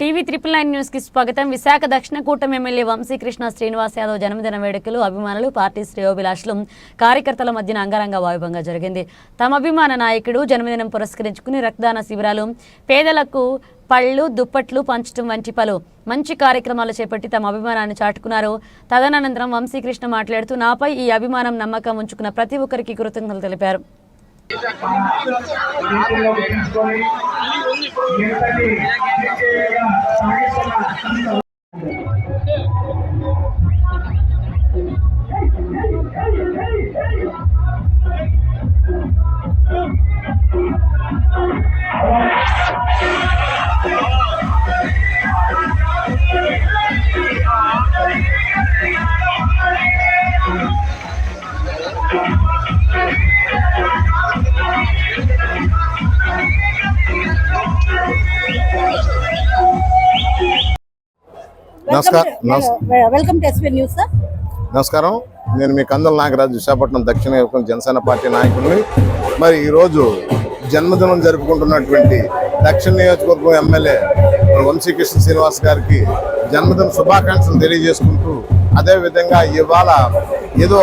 TV triple nine న్యూస్కి స్వాగతం. విశాఖ దక్షిణ కూటమి ఎమ్మెల్యే వంశీకృష్ణ శ్రీనివాస్ యాదవ్ జన్మదిన వేడుకలు అభిమానులు పార్టీ శ్రేయోభిలాషులు కార్యకర్తల మధ్యన అంగరంగ వైభవంగా జరిగింది. తమ అభిమాన నాయకుడు జన్మదినం పురస్కరించుకుని రక్తదాన శిబిరాలు పేదలకు పళ్ళు దుప్పట్లు పంచడం వంటి పలు మంచి కార్యక్రమాలు చేపట్టి తమ అభిమానాన్ని చాటుకున్నారు. తదనంతరం వంశీకృష్ణ మాట్లాడుతూ నాపై ఈ అభిమానం నమ్మకం ఉంచుకున్న ప్రతి ఒక్కరికి కృతజ్ఞతలు తెలిపారు. చేతుల్లో పెంచుకొని ఎంతటి సాగిస్తున్న welcome to SV news sir నమస్కారం. నేను మీ కందుల నాగరాజు విశాఖపట్నం దక్షిణ నియోజకవర్గం జనసేన పార్టీ నాయకుడిని. మరి ఈరోజు జన్మదినం జరుపుకుంటున్నటువంటి దక్షిణ నియోజకవర్గం ఎమ్మెల్యే వంశీకృష్ణ శ్రీనివాస్ గారికి జన్మదిన శుభాకాంక్షలు తెలియజేసుకుంటూ అదే విధంగా ఇవాళ ఏదో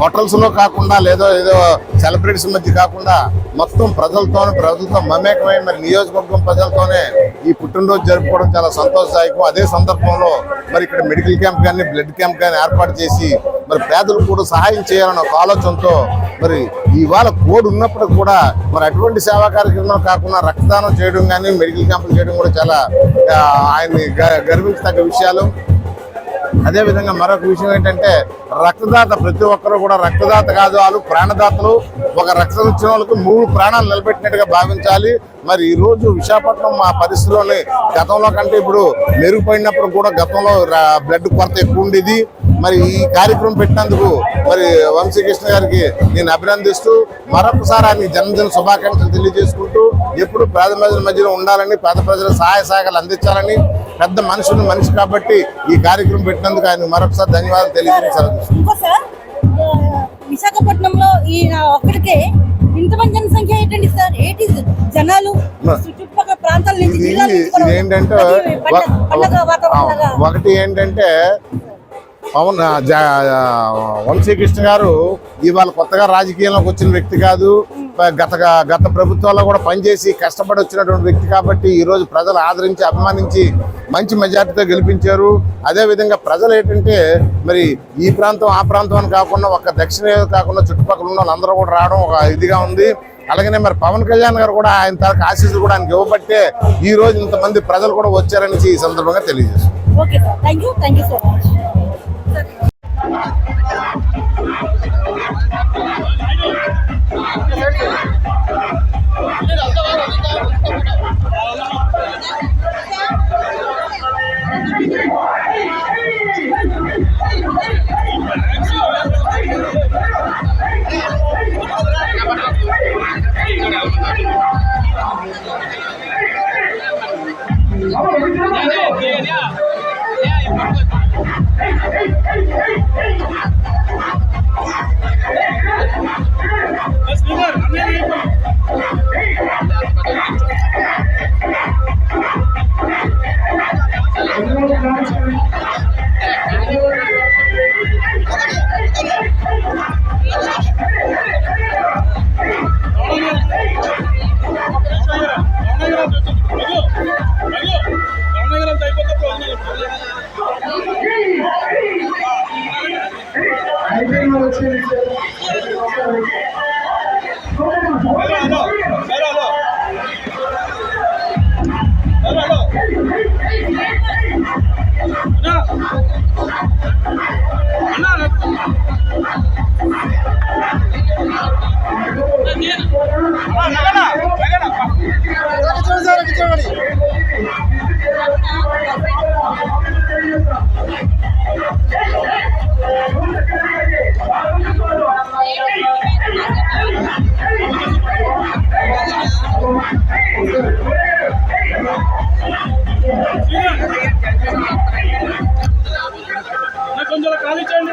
హోటల్స్లో కాకుండా లేదో ఏదో సెలబ్రిటీస్ మధ్య కాకుండా మొత్తం ప్రజలతోనే ప్రజలతో మమేకమై మరి నియోజకవర్గం ప్రజలతోనే ఈ పుట్టినరోజు జరుపుకోవడం చాలా సంతోషదాయకం. అదే సందర్భంలో మరి ఇక్కడ మెడికల్ క్యాంప్ కానీ బ్లడ్ క్యాంప్ కానీ ఏర్పాటు చేసి మరి పేదలకు కూడా సహాయం చేయాలన్న ఒక ఆలోచనతో మరి ఇవాళ కోడ్ ఉన్నప్పుడు కూడా మరి అటువంటి సేవా కార్యక్రమం కాకుండా రక్తదానం చేయడం కానీ మెడికల్ క్యాంపులు చేయడం కూడా చాలా ఆయన్ని గ- గర్వించదగ్గ విషయాలు. అదేవిధంగా మరొక విషయం ఏంటంటే రక్తదాత ప్రతి ఒక్కరూ కూడా రక్తదాత కాదు వాళ్ళు ప్రాణదాతలు. ఒక రక్తం ఇచ్చిన వాళ్ళకు మూడు ప్రాణాలు నిలబెట్టినట్టుగా భావించాలి. మరి ఈరోజు విశాఖపట్నం మా పరిస్థితిలోని గతంలో కంటే ఇప్పుడు మెరుగుపడినప్పుడు కూడా గతంలో బ్లడ్ కొరత ఎక్కువ ఉండేది. మరి ఈ కార్యక్రమం పెట్టినందుకు మరి వంశీకృష్ణ గారికి నేను అభినందిస్తూ మరొకసారి ఆయన జన్మదిన శుభాకాంక్షలు తెలియజేసుకుంటూ ఎప్పుడు పేద ప్రజల మధ్యలో ఉండాలని పేద ప్రజల సహాయ సహకారాలు అందించాలని పెద్ద మనుషులు మనిషి కాబట్టి ఈ కార్యక్రమం పెట్టినందుకు ఆయన మరొకసారి ధన్యవాదాలు తెలియజేశారు విశాఖపట్నంలో ఈ ఒక్కడికే ఇంతమంది జనసంఖ్య ఏంటండి సార్? ఏంటి జనాలు చుట్టుపక్కల ప్రాంతాల నుంచి ఏంటంటే ఒకటి ఏంటంటే పవన్ వంశీకృష్ణ గారు ఇవాళ కొత్తగా రాజకీయంలోకి వచ్చిన వ్యక్తి కాదు. గత గత ప్రభుత్వాల్లో కూడా పనిచేసి కష్టపడి వచ్చినటువంటి వ్యక్తి కాబట్టి ఈ రోజు ప్రజలు ఆదరించి అభిమానించి మంచి మెజార్టీతో గెలిపించారు. అదేవిధంగా ప్రజలు ఏంటంటే మరి ఈ ప్రాంతం ఆ ప్రాంతం అని కాకుండా ఒక దక్షిణ కాకుండా చుట్టుపక్కల ఉన్న వాళ్ళందరూ కూడా రావడం ఒక ఇదిగా ఉంది. అలాగనే మరి పవన్ కళ్యాణ్ గారు కూడా ఆయన తరకు ఆశీస్సు కూడా ఆయనకి ఇవ్వబట్టే ఈ రోజు ఇంతమంది ప్రజలు కూడా వచ్చారని ఈ సందర్భంగా తెలియజేస్తుంది కొంచెం ఖాళీ చేయండి